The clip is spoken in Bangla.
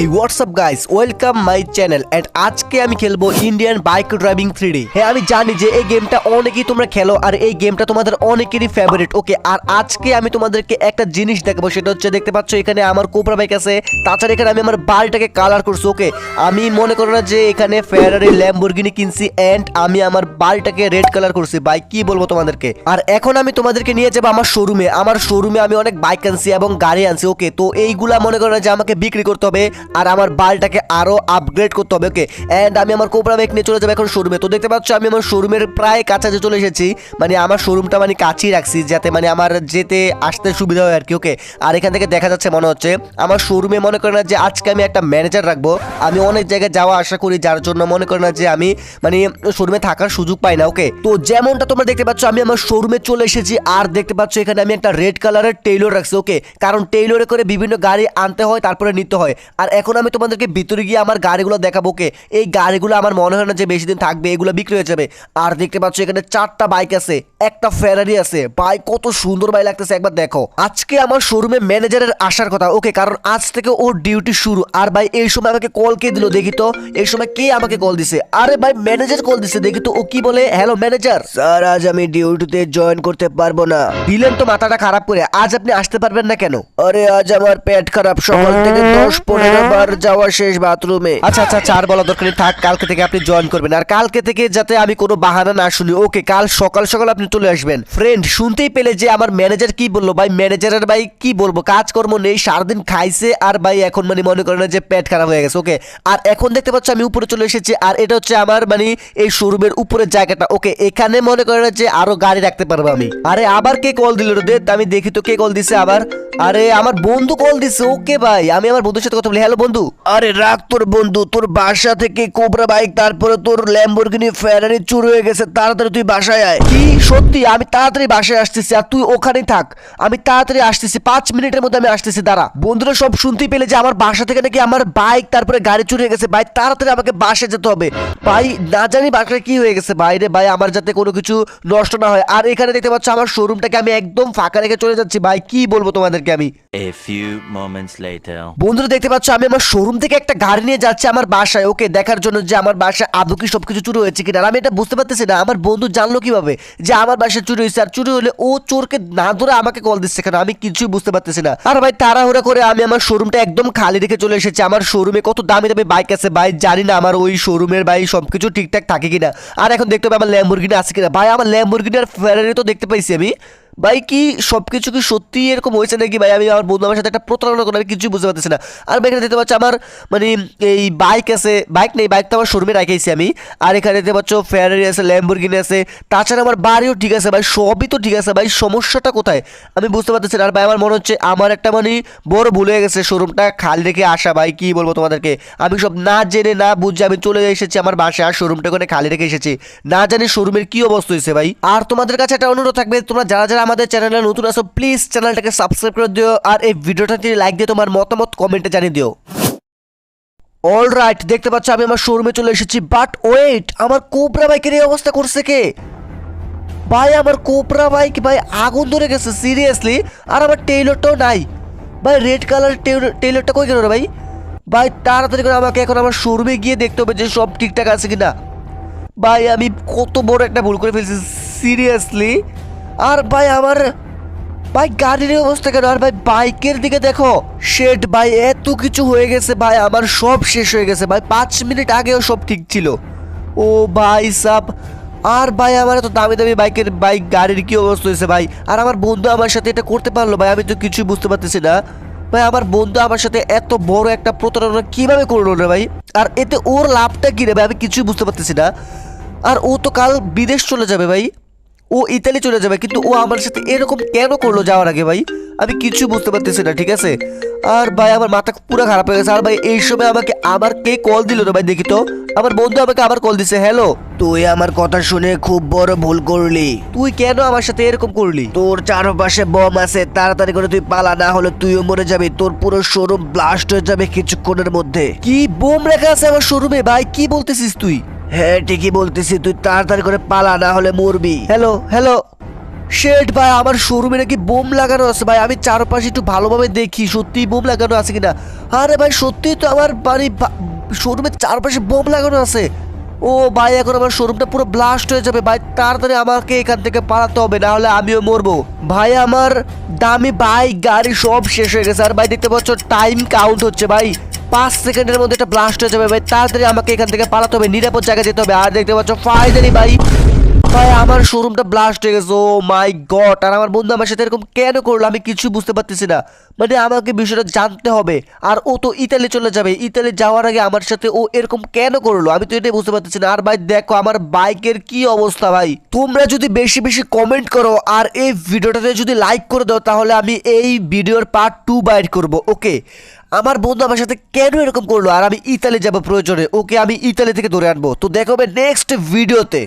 এই WhatsApp guys welcome my channel and আজকে আমি খেলব ইন্ডিয়ান বাইক ড্রাইভিং থ্রি হ্যাঁ আমি জানি যে এই গেমটা অনেকেই তোমরা খেলো আর এই গেমটা তোমাদের অনেকেরই ফেভারিট ওকে আর আজকে আমি তোমাদেরকে একটা জিনিস দেখাবো, সেটা হচ্ছে দেখতে পাচ্ছ এখানে আমার কোবরা বাইক আছে। তাছাড়া এখানে আমি আমার বাড়িটাকে কালার করছি ওকে আমি মনে করো না যে এখানে ফেরারি ল্যাম্বরগিনি কিনছি এন্ড আমি আমার বাড়িটাকে রেড কালার করছি। বাইক কি বলব তোমাদেরকে? আর এখন আমি তোমাদেরকে নিয়ে যাব আমার শোরুমে আমার শোরুমে আমি অনেক বাইক আনছি এবং গাড়ি আনছি ওকে তো এইগুলা মনে করো না যে আমাকে বিক্রি করতে হবে। আর আমার বালটাকে আরও আপগ্রেড করতে হবে ওকে এন্ড আমি আমার কোবরা বাইক নিয়ে চলে যাব এখন শোরুমে তো দেখতে পাচ্ছ, আমি আমার শোরুমের প্রায় কাছাকাছি চলে এসেছি। মানে আমার শোরুমটা মানে কাছেই রাখছি, যাতে মানে আমার যেতে আসতে সুবিধা হয় আর কি ওকে আর এখান থেকে দেখা যাচ্ছে মনে হচ্ছে, আমার শোরুমে মনে করে না যে আজকে আমি একটা ম্যানেজার রাখব। আমি অনেক জায়গায় যাওয়া আশা করি, যার জন্য মনে করে না যে আমি মানে শোরুমে থাকার সুযোগ পাই না ওকে তো যেমনটা তোমরা দেখতে পাচ্ছ, আমি আমার শোরুমে চলে এসেছি। আর দেখতে পাচ্ছ, এখানে আমি একটা রেড কালারের টেইলর রাখছি ওকে কারণ টেইলরে করে বিভিন্ন গাড়ি আনতে হয়, তারপরে নিতে হয়। আর এখন আমি তোমাদেরকে ভিতরে গিয়ে আমার গাড়িগুলো দেখাবো ওকে? এই গাড়িগুলো আমার মনে হয় না যে বেশি দিন থাকবে এগুলো বিক্রি হয়ে যাবে। আর দেখতে পাচ্ছ এখানে চারটা বাইক আছে একটা ফেরারি আছে। বাইক কত সুন্দর বাইক লাগতেছে একবার দেখো। আজকে আমার শোরুমে ম্যানেজারের আসার কথা ওকে? কারণ আজ থেকে ওর ডিউটি শুরু। আর ভাই এই সময় আমাকে কল কে দিল দেখি তো? এই সময় কে আমাকে কল দিছে? আরে ভাই ম্যানেজার কল দিছে দেখি তো ও কি বলে? হ্যালো ম্যানেজার স্যার আজ আমি ডিউটিতে জয়েন করতে পারব না। দিলেন তো মাথাটা খারাপ করে আজ আপনি আসতে পারবেন না কেন? আরে আজ আমার পেট খারাপ। সকাল থেকে দশ পনেরো বার যাওয়া শেষ বাথরুমে। আচ্ছা আচ্ছা চার বলা দরকার নেই, থাক কালকে থেকে আপনি জয়েন করবেন। আর কালকে থেকে যাতে আমি কোনো বাহানা না শুনি ওকে কাল সকাল সকাল আপনি চলে আসবেন। ফ্রেন্ড শুনতেই পেলে যে আমার ম্যানেজার কি বলল? ভাই ম্যানেজারের ভাই কি বলব? কাজকর্ম নেই সারাদিন খাইছে আর ভাই এখন মানে মনে করেন যে পেট খারাপ হয়ে গেছে ওকে? আর এখন দেখতে পাচ্ছ আমি উপরে চলে এসেছি আর এটা হচ্ছে আমার মানে এই শোরুমের উপরের জায়গাটা ওকে? এখানে মনে করেন যে আরও গাড়ি রাখতে পারব আমি। আরে আবার কে কল দিল দে? আমি দেখি তো কে কল দিছে আবার। আরে আমার বন্ধু কল দিছে ওকে ভাই আমি আমার বন্ধুর সাথে কথা বলি হ্যালো বন্ধু। আরে রাখ তোর বন্ধু তোর বাসা থেকে কোবরা বাইক তারপরে তোর ল্যাম্বরগিনি ফেরারি চুরি হয়ে গেছে তাড়াতাড়ি তুই বাসায় আয়। কি? সত্যি আমি তাড়াতাড়ি বাসায় আসতেছি আর তুই ওখানেই থাক। আমি তাড়াতাড়ি আসতেছি পাঁচ মিনিটের মধ্যে আমি আসতেছি দাঁড়া। বন্ধুরা সব শুনতেই পেলে যে আমার বাসা থেকে নাকি আমার বাইক তারপরে গাড়ি চুরি হয়ে গেছে। ভাই তাড়াতাড়ি আমাকে বাসায় যেতে হবে। ভাই না জানি বাসায় কি হয়ে গেছে। বাইরে ভাই আমার যাতে কোনো কিছু নষ্ট না হয়। আর এখানে দেখতে পাচ্ছ আমার শোরুমটাকে আমি একদম ফাঁকা রেখে চলে যাচ্ছি। ভাই কি বলব তোমাদেরকে আমি. বন্ধুরা দেখতে পাচ্ছ আমি আমার শোরুম থেকে একটা গাড়ি নিয়ে যাচ্ছি আমার বাসায়। ওকে দেখার জন্য যে আমার বাসায় আদৌ কি সবকিছু চুরি হয়েছে কিনা? আমি এটা বুঝতে পারতেছি না। আমার বন্ধু জানলো কীভাবে যে আমার বাসায় চুরি হয়েছে। আর চুরি হলে ও চোরকে না ধরে আমাকে কল দিচ্ছে কেন? আমি কিছুই বুঝতে পারতেছি না। আর ভাই, তাড়াহুড়া করে আমি আমার শোরুমটা একদম খালি রেখে চলে এসেছি। আমার শোরুমে কত দামি দামি বাইক আছে ভাই, জানি না আমার ওই শোরুমের ভাই সবকিছু ঠিকঠাক থাকে কিনা। আর এখন দেখতে হবে আমার ল্যাম্বরগিনি আছে কিনা? ভাই, আমার ল্যাম্বরগিনি আর ফেরারি তো দেখতে পাইছি আমি। ভাই, কি সব কিছু কি সত্যি এরকম হয়েছে নাকি ভাই? আমি আমার বন্ধু আমার সাথে একটা প্রতারণা করে আমি কিছুই বুঝতে পারতেছি না। আর এখানে দেখতে পাচ্ছ আমার মানে এই বাইক আছে বাইক নেই বাইক তো আমার শোরুমে রাখাইছি আমি। আর এখানে দেখতে পাচ্ছ ফেরারি আছে ল্যাম্বরগিনি আছে, তাছাড়া আমার বাড়িও ঠিক আছে ভাই, সবই তো ঠিক আছে ভাই, সমস্যাটা কোথায়? আমি বুঝতে পারতেছি না। আর ভাই, আমার মনে হচ্ছে আমার একটা মানে বড় ভুল হয়ে গেছে শোরুমটা খালি রেখে আসা ভাই, কি বলব তোমাদেরকে? আমি সব না জেনে, না বুঝে আমি চলে এসেছি আমার বাসায়, আর শোরুমটা ওখানে খালি রেখে এসেছি। না জানি শোরুমের কি অবস্থা হয়েছে ভাই। আর তোমাদের কাছে একটা অনুরোধ থাকবে, তোমরা যারা যারা আমাদের চ্যানেলে নতুন আসো প্লিজ চ্যানেলটাকে সাবস্ক্রাইব করে দিও আর এই ভিডিওটাতে লাইক দিয়ে তোমার মতামত কমেন্টে জানিয়ে দিও। অল রাইট দেখতে পাচ্ছ আমি আমার শোরুমে চলে এসেছি বাট ওয়েট আমার কোবরা বাইকের এই অবস্থা করছে কে? ভাই, আমার কোবরা বাইক ভাই, আগুন ধরে গেছে সিরিয়াসলি আর আমার টেইলরটাও নাই। ভাই রেড কালার টেইলরটা কই গেল ভাই? ভাই, তাড়াতাড়ি করে আমাকে এখন আমার শোরুমে গিয়ে দেখতে হবে যে সব ঠিকঠাক আছে কিনা। ভাই, আমি কত বড় একটা ভুল করে ফেলছি সিরিয়াসলি আর ভাই আমার, ভাই গাড়ির অবস্থা কেন? আর ভাই বাইকের দিকে দেখো শেড ভাই এত কিছু হয়ে গেছে ভাই, আমার সব শেষ হয়ে গেছে ভাই। পাঁচ মিনিট আগেও সব ঠিক ছিল। ও ভাই সাব, আর ভাই আমার এত দামি দামি বাইকের বাইক গাড়ির কি অবস্থা হয়েছে ভাই? আর আমার বন্ধু আমার সাথে এটা করতে পারল ভাই, আমি তো কিছুই বুঝতে পারতেছি না। ভাই আমার বন্ধু আমার সাথে এত বড় একটা প্রতারণা কীভাবে করল রে ভাই? আর এতে ওর লাভটা কি রে ভাই? আমি কিছুই বুঝতে পারতেছি না। আর ও তো কাল বিদেশ চলে যাবে ভাই। ও ইতালি চলে যাবে কিন্তু ও আমার সাথে এরকম কেন করল যাওয়ার আগে ভাই? আমি কিছু বুঝতে পারতেছি না ঠিক আছে? আর ভাই আমার মাথা পুরো খারাপ হয়ে গেছে। আর ভাই এই সময় আমাকে আবার কে কল দিল রে ভাই দেখি তো? আমার বন্ধু আমাকে আবার কল দিছে হ্যালো তুই আমার কথা শুনে খুব বড় ভুল করলি। তুই কেন আমার সাথে এরকম করলি? তোর চারপাশে বম আছে তাড়াতাড়ি করে তুই পালা না হলে তুইও মরে যাবি। তোর পুরো শোরুম ব্লাস্ট হয়ে যাবে কিছুক্ষণের মধ্যে। কি বোম রেখা আছে আমার শোরুমে? ভাই কি বলতেছিস তুই? হ্যাঁ ঠিকই বলতেছি, তুই তাড়াতাড়ি করে পালা, না হলে মরবি। হ্যালো হ্যালো শেট ভাই, আমার শোরুমে নাকি বোম লাগানো আছে ভাই, আমি চারপাশে একটু ভালোভাবে দেখি সত্যি বোম লাগানো আছে কিনা? আরে ভাই সত্যি তো আমার বাড়ি শোরুমের চারপাশে বোম লাগানো আছে। ও ভাই, এখন আমার শোরুমটা পুরো ব্লাস্ট হয়ে যাবে। ভাই, তাড়াতাড়ি আমাকে এখান থেকে পালাতে হবে, না হলে আমিও মরবো। ভাই, আমার দামি বাইক গাড়ি সব শেষ হয়ে গেছে। আর ভাই, দেখতে পাচ্ছ টাইম কাউন্ট হচ্ছে, ভাই। পাঁচ সেকেন্ডের মধ্যে একটা ব্লাস্ট হয়ে যাবে তাড়াতাড়ি আমাকে এখান থেকে পালাতে হবে, নিরাপদ জায়গায় যেতে হবে। আর দেখতে পাচ্ছ ফাইনালি ভাই ভাই, আমার শোরুমটা ব্লাস্ট হয়ে গেছে। ও মাই গড আর আমার বন্ধু আমার সাথে এরকম কেন করল আমি কিছু বুঝতে পারতেছি না। মানে আমাকে বিষয়টা জানতে হবে। আর ও তো ইতালি চলে যাবে। ইতালি যাওয়ার আগে আমার সাথে ও এরকম কেন করল? আমি তো এটাই বুঝতে পারতেছি না। আর ভাই, দেখো আমার বাইকের কি অবস্থা ভাই। তোমরা যদি বেশি বেশি কমেন্ট করো আর এই ভিডিওটাতে যদি লাইক করে দাও, তাহলে আমি এই ভিডিওর পার্ট টু বাইট করব। ওকে আমার বন্ধু আমার সাথে কেন এরকম করল? আর আমি ইতালি যাব প্রয়োজনে। ওকে আমি ইতালি থেকে ধরে আনব। তো দেখো নেক্সট ভিডিওতে